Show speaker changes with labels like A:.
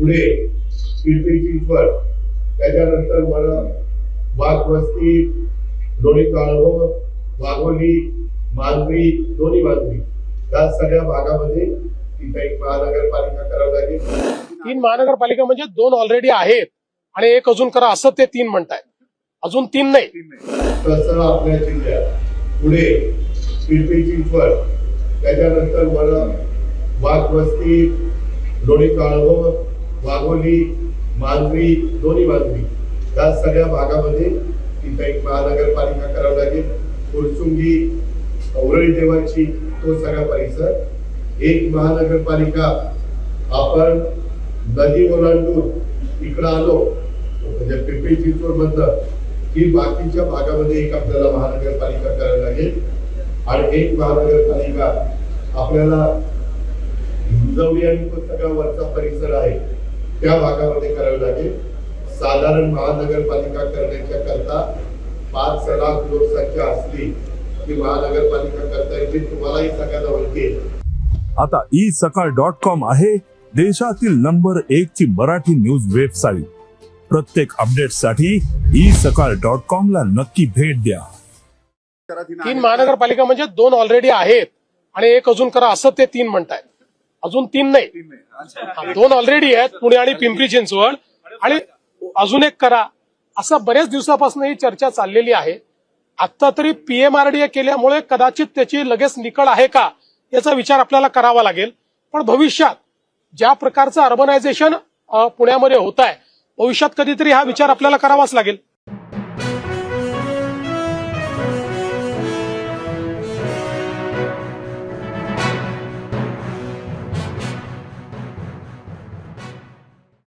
A: पुढे पिंपरी चिंचवड त्याच्यानंतर मला वाघवस्ती लोणी काळव वाघोली मांजरी दोन्ही मांजरी या सगळ्या भागामध्ये तिथे एक महानगरपालिका करावं लागेल.
B: तीन महानगरपालिका म्हणजे दोन ऑलरेडी आहेत. आणि एक अजून करा असं ते तीन म्हणतायत. अजून तीन नाही.
A: तसं आपल्या जिल्ह्यात. पुढे पिंपरी चिंचवड त्याच्यानंतर मला वाघवस्ती लोणी काळव वाघोली मांजरी दोन्ही मांजरी या सगळ्या भागामध्ये तिथं एक महानगरपालिका करावं लागेल. फुरसुंगी औरळी देवाची तो सगळा परिसर. एक महानगरपालिका आपण नदी ओलांडून इकडं आलो म्हणजे पिंपरी चिंचवड मधनं की बाकीच्या भागामध्ये एक आपल्याला महानगरपालिका करावी लागेल. आणि एक महानगरपालिका आपल्याला हिंजवडी आणि तो सगळा वरचा परिसर आहे. त्या भागामध्ये करावी लागेल. साधारण महानगरपालिका करण्याच्या करता पाच लाख लोकसंख्या असली की महानगरपालिका करता येते तुम्हालाही सगळ्यांना माहिती आहे
C: आता ई सकाळ डॉट कॉम आहे देशातील नंबर एक ची मराठी न्यूज वेबसाईट प्रत्येक अपडेटसाठी ई सकाळ डॉट कॉम ला नक्की भेट द्या.
B: तीन महानगरपालिका म्हणजे दोन ऑलरेडी आहेत. आणि एक अजून करा असं ते तीन म्हणतायत. अजून तीन नाही. हा, दोन ऑलरेडी आहेत पुणे आणि पिंपरी चिंचवड. आणि अजून एक करा. असं बऱ्याच दिवसापासून ही चर्चा चाललेली आहे. आता तरी पीएमआरडीए केल्यामुळे कदाचित त्याची लगेच निकड आहे का याचा विचार आपल्याला करावा लागेल. पण भविष्यात ज्या प्रकारचं अर्बनायझेशन पुण्यामध्ये होत आहे भविष्यात कधीतरी हा विचार आपल्याला करावाच लागेल.